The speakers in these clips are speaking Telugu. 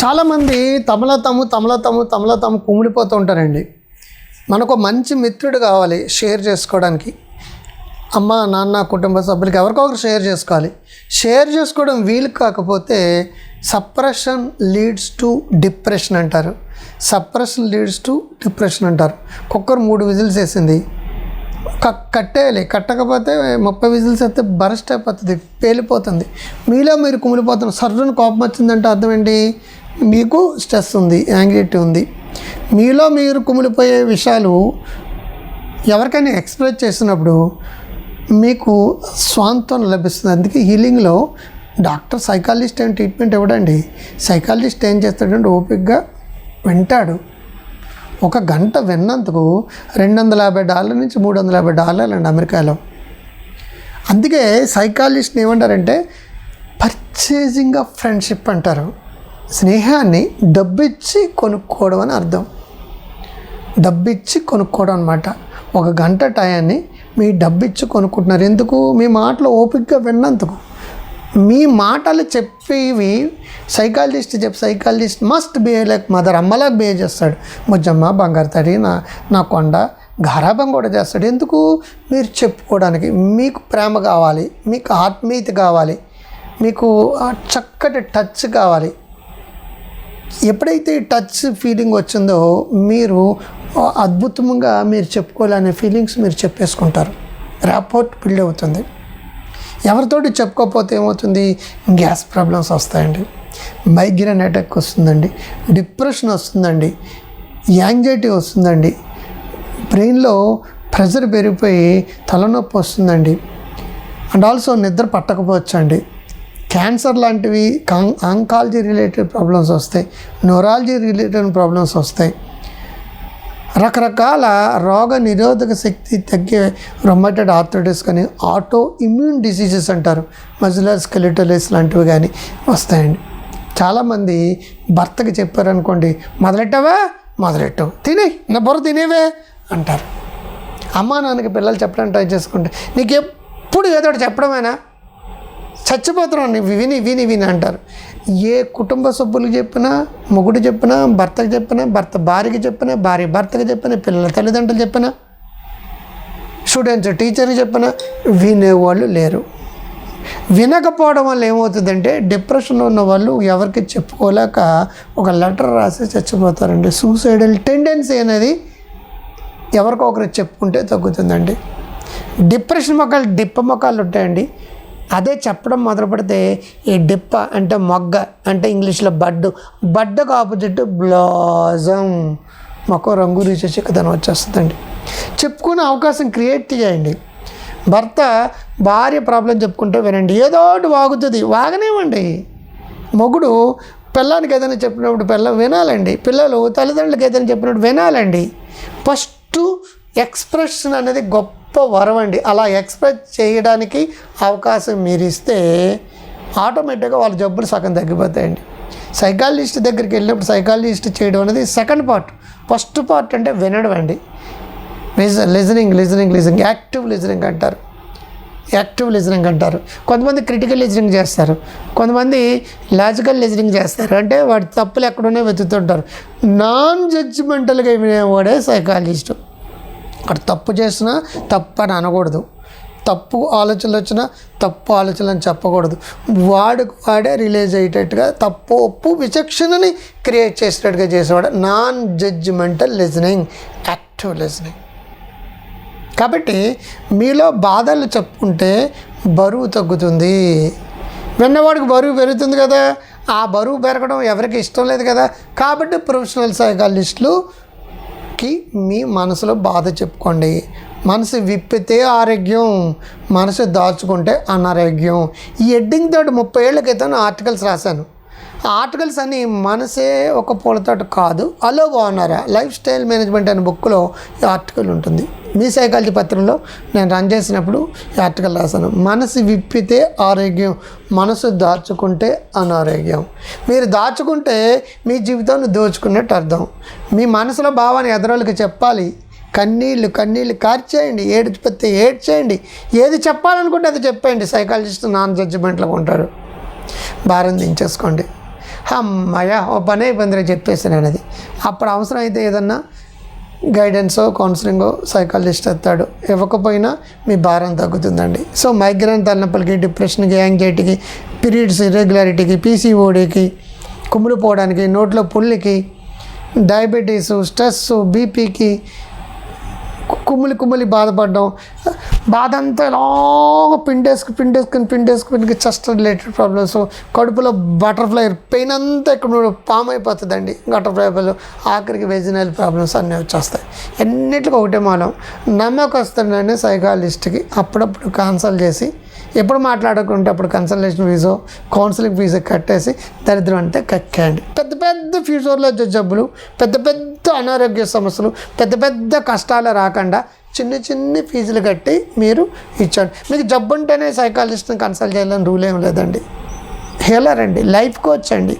చాలామంది తమల తము తమల తము తమల తము కుమిలిపోతూ ఉంటారండి. మనకు మంచి మిత్రుడు కావాలి షేర్ చేసుకోవడానికి. అమ్మ నాన్న కుటుంబ సభ్యులకి ఎవరికో ఒకరు షేర్ చేసుకోవాలి. షేర్ చేసుకోవడం వీలు కాకపోతే సప్రెషన్ లీడ్స్ టు డిప్రెషన్ అంటారు. సప్రెషన్ లీడ్స్ టు డిప్రెషన్ అంటారు. కుక్కర్ మూడు విజిల్స్ వేసింది. కట్టేయాలి. కట్టకపోతే ముప్పై విజిల్స్ అయితే బరస్ట్ అయిపోతుంది పేలిపోతుంది. మీలో మీరు కుమిలిపోతున్నారు. సర్రును కోపం వచ్చిందంటే అర్థం ఏంటి? మీకు స్ట్రెస్ ఉంది యాంగ్జైటీ ఉంది. మీలో మీరు కుమిలిపోయే విషయాలు ఎవరికైనా ఎక్స్ప్రెస్ చేసినప్పుడు మీకు స్వాంతం లభిస్తుంది. అందుకే హీలింగ్లో డాక్టర్ సైకాలజిస్ట్ ఏం ట్రీట్మెంట్ ఇవ్వడండి. సైకాలజిస్ట్ ఏం చేస్తాడంటే ఓపిక్గా వింటాడు. ఒక గంట విన్నందుకు రెండు వందల యాభై డాలర్ నుంచి మూడు వందల యాభై డాలర్లు అండి అమెరికాలో. అందుకే సైకాలజిస్ట్ ఏమంటారంటే పర్చేజింగ్ ఆఫ్ ఫ్రెండ్షిప్ అంటారు. స్నేహాన్ని డబ్బిచ్చి కొనుక్కోవడం అని అర్థం. డబ్బిచ్చి కొనుక్కోవడం అనమాట ఒక గంట టయాన్ని మీ డబ్బిచ్చి కొనుక్కుంటున్నారు. ఎందుకు? మీ మాటలు ఓపికగా విన్నందుకు. మీ మాటలు చెప్పేవి సైకాలజిస్ట్ చెప్పి psychologist must behave like mother అమ్మలాగా బిహేవ్ చేస్తాడు. ముజ్జమ్మ బంగారు తడి నా నా కొండ గారాబం కూడా చేస్తాడు. ఎందుకు? మీరు చెప్పుకోవడానికి మీకు ప్రేమ కావాలి మీకు ఆత్మీయత కావాలి మీకు చక్కటి టచ్ కావాలి. ఎప్పుడైతే ఈ టచ్ ఫీలింగ్ వచ్చిందో మీరు అద్భుతంగా మీరు చెప్పుకోవాలనే ఫీలింగ్స్ మీరు చెప్పేసుకుంటారు. ర్యాపోర్ట్ బిల్డ్ అవుతుంది. ఎవరితోటి చెప్పుకోకపోతే ఏమవుతుంది? గ్యాస్ ప్రాబ్లమ్స్ వస్తాయండి. మైగ్రేన్ అటాక్ వస్తుందండి. డిప్రెషన్ వస్తుందండి. యాంగ్జైటీ వస్తుందండి. బ్రెయిన్లో ప్రెషర్ పెరిగిపోయి తలనొప్పి వస్తుందండి. అండ్ ఆల్సో నిద్ర పట్టకపోవచ్చు అండి క్యాన్సర్ లాంటివి కాం- ఆంకాలజీ రిలేటెడ్ ప్రాబ్లమ్స్ వస్తాయి. న్యూరాలజీ రిలేటెడ్ ప్రాబ్లమ్స్ వస్తాయి. రకరకాల రోగ నిరోధక శక్తి తగ్గే రొమాటెడ్ ఆర్థరైటిస్ కానీ ఆటో ఇమ్యూన్ డిసీజెస్ అంటారు. మజిలర్ స్కెలిటలిస్ లాంటివి కానీ వస్తాయండి. చాలామంది భర్తకి చెప్పారనుకోండి మొదలెట్టావా? మొదలెట్టావు. తినే నా బుర్ర తినేవే అంటారు. అమ్మా నాన్నకి పిల్లలు చెప్పడం ట్రై చేసుకుంటే నీకు ఎప్పుడు ఏదో ఒకటి చెప్పడమేనా? చచ్చిపోతున్నాం విని విని విని అంటారు. ఏ కుటుంబ సభ్యులకు చెప్పినా మొగుడు చెప్పినా భర్తకు చెప్పినా భర్త భార్యకి చెప్పినా భార్య భర్తకు చెప్పినా పిల్లల తల్లిదండ్రులు చెప్పినా స్టూడెంట్స్ టీచర్కి చెప్పినా వినేవాళ్ళు లేరు. వినకపోవడం వల్ల ఏమవుతుందంటే డిప్రెషన్లో ఉన్న వాళ్ళు ఎవరికి చెప్పుకోలేక ఒక లెటర్ రాసి చచ్చిపోతారండి. సూసైడల్ టెండెన్సీ అనేది ఎవరికో ఒకరికి చెప్పుకుంటే తగ్గుతుందండి. డిప్రెషన్ మొక్కలు డిప్ప మొక్కలు ఉంటాయండి. అదే చెప్పడం మొదలు పెడితే ఈ డిప్ప అంటే మొగ్గ అంటే ఇంగ్లీష్లో బడ్డు. బడ్డకు ఆపోజిట్ బ్లాజమ్ మొక్క రంగు రీచేసి చిక్కదనం వచ్చేస్తుందండి. చెప్పుకునే అవకాశం క్రియేట్ చేయండి. భర్త భార్య ప్రాబ్లం చెప్పుకుంటే వినండి. ఏదో ఒకటి వాగుతుంది. వాగనేవ్వండి. మొగుడు పిల్లానికి ఏదైనా చెప్పినప్పుడు పిల్ల వినాలండి. పిల్లలు తల్లిదండ్రులకు ఏదైనా చెప్పినప్పుడు వినాలండి. ఫస్ట్ ఎక్స్ప్రెషన్ అనేది గొప్ప వరం అండి. అలా ఎక్స్ప్రెస్ చేయడానికి అవకాశం మీరు ఇస్తే ఆటోమేటిక్గా వాళ్ళ జబ్బులు సగం తగ్గిపోతాయండి. సైకాలజిస్ట్ దగ్గరికి వెళ్ళినప్పుడు సైకాలజిస్ట్ చేయడం అనేది సెకండ్ పార్ట్. ఫస్ట్ పార్ట్ అంటే వినడం అండి. Listening listening listening active listening అంటారు. యాక్టివ్ లిజనింగ్ అంటారు. కొంతమంది క్రిటికల్ లిజనింగ్ చేస్తారు. కొంతమంది లాజికల్ లిజనింగ్ చేస్తారు. అంటే వాడి తప్పులు ఎక్కడున్నాయో వెతుకుతుంటారు. Non జడ్జిమెంటల్గా వినేవాడే psychologist. అక్కడ తప్పు చేసినా తప్పు అని అనకూడదు. తప్పు ఆలోచనలు వచ్చినా తప్పు ఆలోచనలు అని చెప్పకూడదు. వాడికి వాడే రిలీజ్ అయ్యేటట్టుగా తప్పు ఒప్పు విచక్షణని క్రియేట్ చేసేటట్టుగా చేసేవాడు. Non judgmental listening active listening కాబట్టి మీలో బాధలు చెప్పుకుంటే బరువు తగ్గుతుంది. విన్నవాడికి బరువు పెరుగుతుంది కదా. ఆ బరువు పెరగడం ఎవరికి ఇష్టం లేదు కదా. కాబట్టి ప్రొఫెషనల్ సైకాలజిస్టులుకి మీ మనసులో బాధ చెప్పుకోండి. మనసు విప్పితే ఆరోగ్యం మనసు దాచుకుంటే అనారోగ్యం. ఈ ఎడ్డింగ్ తోటి ముప్పై ఏళ్ళ క్రితం ఆర్టికల్స్ రాశాను. ఆ ఆర్టికల్స్ అని మనసే ఒక పూలతోట కాదు అలో బాగున్నారా? లైఫ్ స్టైల్ మేనేజ్మెంట్ అనే బుక్లో ఈ ఆర్టికల్ ఉంటుంది. మీ సైకాలజీ పత్రంలో నేను రన్ చేసినప్పుడు ఆర్టికల్ రాశాను. మనసు విప్పితే ఆరోగ్యం మనసు దాచుకుంటే అనారోగ్యం. మీరు దాచుకుంటే మీ జీవితాన్ని దోచుకున్నట్టు అర్థం. మీ మనసులో భావాన్ని ఎదరోళ్ళకి చెప్పాలి. కన్నీళ్ళు కన్నీళ్ళు కార్చేయండి ఏడ్చిపోతే ఏడ్చేయండి. ఏది చెప్పాలనుకుంటే అది చెప్పండి సైకాలజిస్ట్ నాన్ జడ్జిమెంట్లో ఉంటాడు. భారం దించేసుకోండి. అమ్మయ్య ఓ పని చెప్పేసి నేను అది అప్పుడు అవసరం అయితే ఏదన్నా గైడెన్సో కౌన్సిలింగో సైకాలజిస్ట్ ఎత్తాడు. ఇవ్వకపోయినా మీ భారం తగ్గుతుందండి. సో మైగ్రేన్ తలనొప్పులకి డిప్రెషన్కి యాంగ్జైటీకి పీరియడ్స్ ఇర్రెగ్యులారిటీకి పీసీఓడికి కుమ్ములు పోవడానికి నోట్లో పుల్లికి డయాబెటీసు స్ట్రెస్ బీపీకి కుమ్ములి కుమ్ములి బాధపడడం బాధ అంతా ఎలాగో పిండేసుకు పిండేసుకుని పిండేసుకుని పిండికి చెస్ట్ రిలేటెడ్ ప్రాబ్లమ్స్ కడుపులో బటర్ఫ్లై పెయిన్ అంతా ఇక్కడ పామ్ అయిపోతుందండి. బటర్ఫ్లై ఆఖరికి వెజినల్ ప్రాబ్లమ్స్ అన్నీ వచ్చేస్తాయి. ఎన్నిటికి ఒకటే మూలం. వస్తుందండి సైకాలజిస్ట్కి అప్పుడప్పుడు కన్సల్ట్ చేసి ఎప్పుడు మాట్లాడకుంటే అప్పుడు కన్సల్టేషన్ ఫీజు కౌన్సిలింగ్ ఫీజు కట్టేసి దరిద్రం అంటే కక్కేయండి. పెద్ద పెద్ద ఫ్యూచర్లో వచ్చే జబ్బులు పెద్ద పెద్ద అనారోగ్య సమస్యలు పెద్ద పెద్ద కష్టాలు రాకుండా చిన్న చిన్న ఫీజులు కట్టి మీరు ఇచ్చండి మీకు జబ్బు ఉంటేనే సైకాలజిస్ట్ని కన్సల్ట్ చేయాలని రూల్ ఏం లేదండి. హీలర్ అండి లైఫ్ కోచ్ అండి.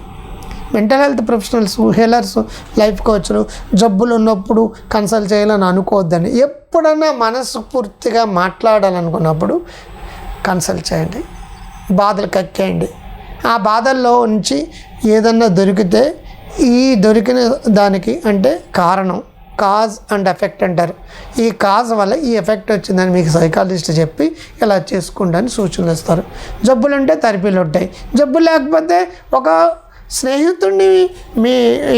Mental health professionals healers life కోచ్లు జబ్బులు ఉన్నప్పుడు కన్సల్ట్ చేయాలని అనుకోవద్దని ఎప్పుడన్నా మనస్ఫూర్తిగా మాట్లాడాలనుకున్నప్పుడు కన్సల్ట్ చేయండి. బాధలు కక్కేయండి. ఆ బాధల్లో ఉంచి ఏదన్నా దొరికితే ఈ దొరికిన దానికి అంటే కారణం. కాజ్ అండ్ ఎఫెక్ట్ అంటారు. ఈ కాజ్ వల్ల ఈ ఎఫెక్ట్ వచ్చిందని మీకు సైకాలజిస్ట్ చెప్పి ఇలా చేసుకుంటాని సూచనలు ఇస్తారు. జబ్బులు ఉంటే థెరపీలు ఉంటాయి. జబ్బు లేకపోతే ఒక స్నేహితుడిని మీ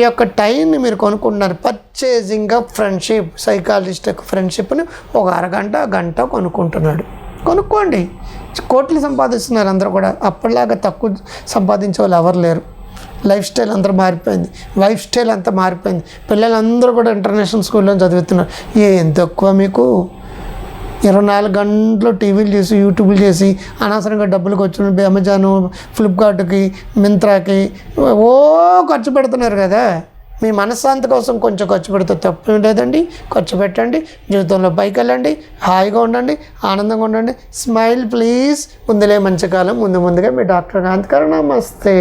యొక్క టైంని మీరు కొనుక్కుంటున్నారు పర్చేజింగ్ ఆఫ్ ఫ్రెండ్షిప్ సైకాలజిస్ట్ యొక్క ఫ్రెండ్షిప్ని ఒక అరగంట గంట కొనుక్కుంటున్నాడు. కొనుక్కోండి. కోట్లు సంపాదిస్తున్నారు అందరూ కూడా. అప్పటిలాగా తక్కువ సంపాదించే వాళ్ళు ఎవరు లేరు. లైఫ్ స్టైల్ అంతా మారిపోయింది. లైఫ్ స్టైల్ అంతా మారిపోయింది. పిల్లలందరూ కూడా ఇంటర్నేషనల్ స్కూల్లో చదువుతున్నారు. ఏం తక్కువ మీకు? ఇరవై నాలుగు గంటలు టీవీలు చేసి యూట్యూబ్లు చేసి అనవసరంగా డబ్బులు ఖర్చు అమెజాన్ ఫ్లిప్కార్ట్కి మింత్రాకి ఓ ఖర్చు పెడుతున్నారు కదా. మీ మనశ్శాంతి కోసం కొంచెం ఖర్చు పెడితే తప్పు లేదండి. ఖర్చు పెట్టండి. జీవితంలో పైకి వెళ్ళండి. హాయిగా ఉండండి. ఆనందంగా ఉండండి. Smile please. ముందులే మంచి కాలం. ముందు ముందుగా మీ డాక్టర్ కాంత్ గారు నమస్తే.